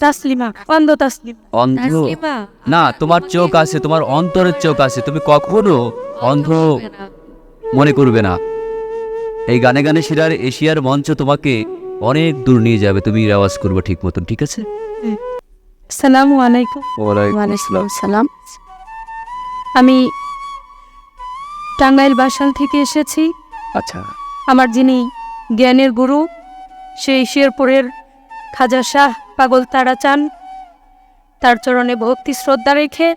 তাসলিমা অন্ধ তাসলিম। অন্ধ? তাসলিমা না তোমার চোখ আছে তোমার অন্তরের চোখ আছে তুমি কখনো অন্ধ মনে করবে না। এই গানে গানে সেরার এশিয়ার মঞ্চ তোমাকে অনেক দূর নিয়ে যাবে তুমি রেওয়াজ করবে ঠিক মতন ঠিক আছে? সালামু আলাইকুম। ওয়ালাইকুম সালাম আমি টাঙ্গাইল বাসাল থেকে এসেছি। আচ্ছা। আমার যিনি জ্ঞানের গুরু সেই শেরপুরের খাজা শাহ পাগল তারা চান। তার চরণে ভক্তি শ্রদ্ধা রেখে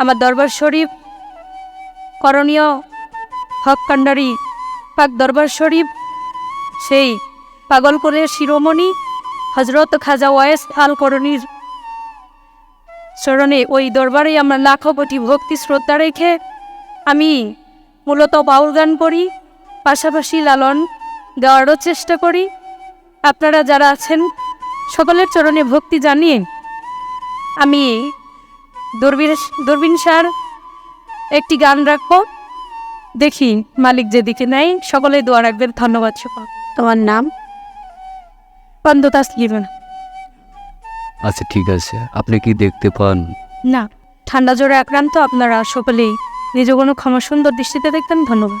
আমার দরবার শরীফ, করণীয় হক কান্ডারি পাক দরবার শরীফ, সেই পাগল পাগলপুরের শিরোমণি হজরত খাজা ওয়েস আল করণীর চরণে ওই দরবারে আমরা লাখো কোটি ভক্তি শ্রদ্ধা রেখে আমি মূলত বাউল গান করি, পাশাপাশি লালন দেওয়ারও চেষ্টা করি। আপনারা যারা আছেন সকলের চরণে ভক্তি জানিয়ে আমি দূরবীন দূরবীন সার একটি গান রাখব। দেখি মালিক যেদিকে নেয় সকলে দোয়া রাখবেন। ধন্যবাদ সকল। তোমার নাম? আচ্ছা ঠিক আছে। আপনি কি দেখতে পান? না ঠান্ডা জ্বরে আক্রান্ত আপনারা সকলেই। নিজ কোনো ক্ষমা সুন্দর দৃষ্টিতে দেখতেন ধন্যবাদ।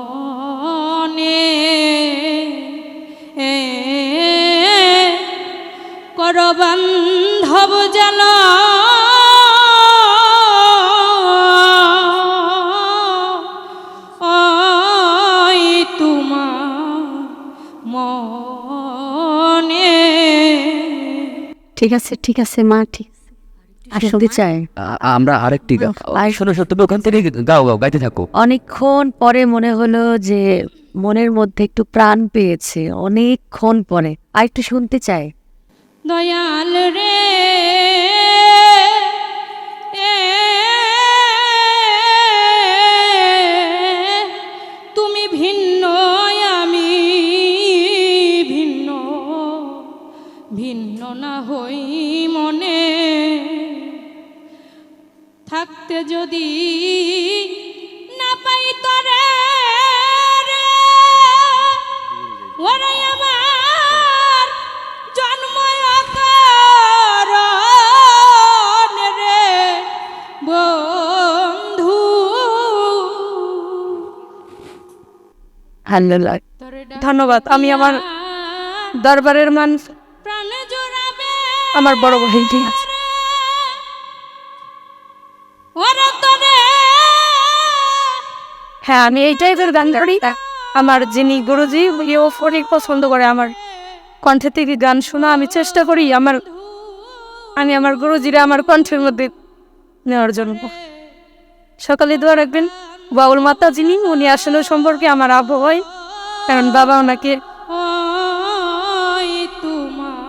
মনে করবান্ধব জল ঠিক আছে ঠিক আছে মা ঠিক। শুনতে চাই। আমরা আরেকটি শোনো শোনো তুমি ওখান থেকে গাও গাও গাইতে থাকো। অনেকক্ষণ পরে মনে হলো যে মনের মধ্যে একটু প্রাণ পেয়েছে অনেকক্ষণ পরে। আর একটু শুনতে চাই। দয়াল রে থাকতে যদি না পাই তরে রে, ওরে আমার জন্ম রে বন্ধু। ভালো লাগে তরে ধন্যবাদ আমি আমার দরবারের মান আমার বড় ভাই ঠিক আছে। হ্যাঁ আমি এই টাইপের গান করি আমার যিনি গুরুজি ইও অনেক পছন্দ করে আমার। কণ্ঠে থেকে গান শোনা, আমি চেষ্টা করি আমার, আমি আমার গুরুজিরা আমার কণ্ঠের মধ্যে নেওয়ার জন্য। সকালে দোয়া রাখবেন। বাউল মাতা যিনি, উনি আসলে সম্পর্কে আমার আবু হয় কারণ বাবা ওনাকে তোমার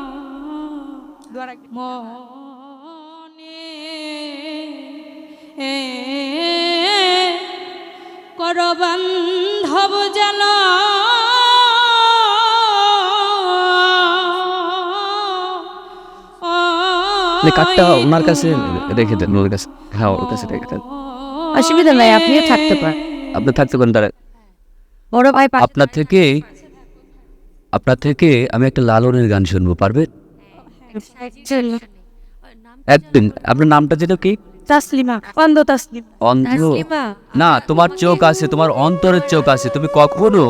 মনে করবান্ধব জল কাঠটা ওনার কাছে রেখে দেন ওর কাছে হ্যাঁ ওর কাছে রেখে দেন। অসুবিধা নাই আপনিও থাকতে পারেন। আপনি থাকতে পারেন তারা বড় ভাই আপনার থেকে আপনার থেকে আমি একটা লালনের গান শুনব পারবে একদিন আপনার নামটা যেটা কি? তাসলিমা অন্ধ তাসলিম অন্ধ তাসলিমা না তোমার চোখ আছে তোমার অন্তরের চোখ আছে। তুমি কখনো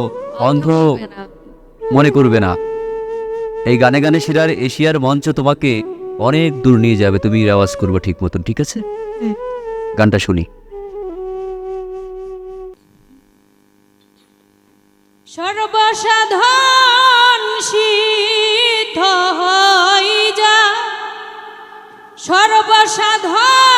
অন্ধ মনে করবে না। এই গানে গানে সেরার এশিয়ার মঞ্চ তোমাকে অনেক দূর নিয়ে যাবে। তুমি রেওয়াজ করবে ঠিক মতন ঠিক আছে? গানটা শুনি। সর্বসাধন সিদ্ধ হই যা। সর্বসাধন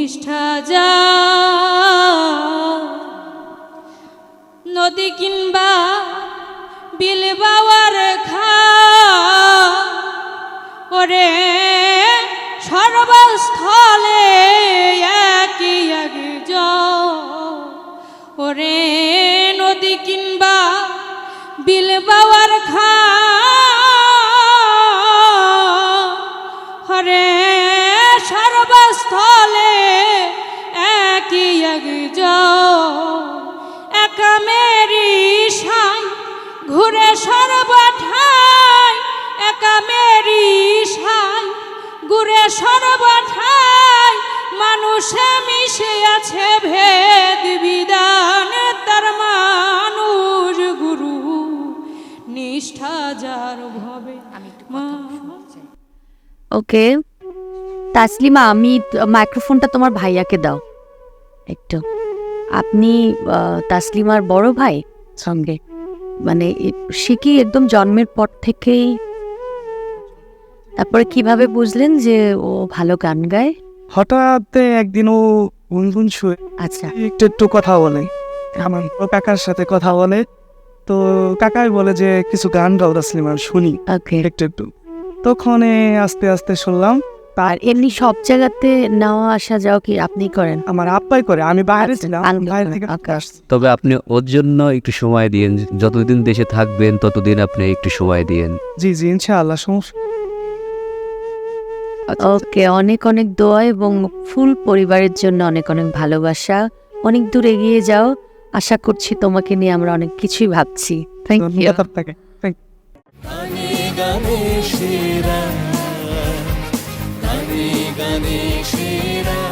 নিষ্ঠা যা। নদী কিংবা বিল বাওয়ার খা। ওরে সর্বস্থলে একই এক। ওরে নদী কিংবা বিল বাওয়ার খা। হরে সর্বস্থলে একই এক। একা মেরি সাই ঘুরে সর্বঠাই একা মেরি সাই ঘুরে সর্বঠাই মানুষে মিশে আছে ভেদ বিধান তার মানুষ গুরু নিষ্ঠা যার ভবে ওকে তাসলিমা আমি মাইক্রোফোনটা তোমার ভাইয়াকে দাও। একটু। আপনি তাসলিমার বড় ভাই? সঙ্গে। মানে সে কি একদম জন্মের পর থেকেই? তারপরে কীভাবে বুঝলেন যে ও ভালো গান গায়? হঠাৎ একদিন ও গুনগুন শুয়ে আচ্ছা। একটু একটু কথা বলে। আমার বড় কাকার সাথে কথা বলে। তো কাকাই বলে যে কিছু গান গাও তাসলিমার শুনি। একটু একটু। তখন আস্তে আস্তে শুনলাম। আর এমনি সব জায়গাতে নেওয়া আসা যাও কি আপনি করেন? আমার আব্বাই করে আমি বাইরে আচ্ছা, ছিলাম বাইরে থেকে. আসছি। তবে আপনি ওর জন্য একটু সময় দিন যতদিন দেশে থাকবেন ততদিন আপনি একটু সময় দিন জি জি ইনশাআল্লাহ সমস্যা ওকে অনেক অনেক দোয়া এবং ফুল পরিবারের জন্য অনেক অনেক ভালোবাসা। অনেক দূর এগিয়ে যাও। আশা করছি তোমাকে নিয়ে আমরা অনেক কিছুই ভাবছি। Thank you Gane Gane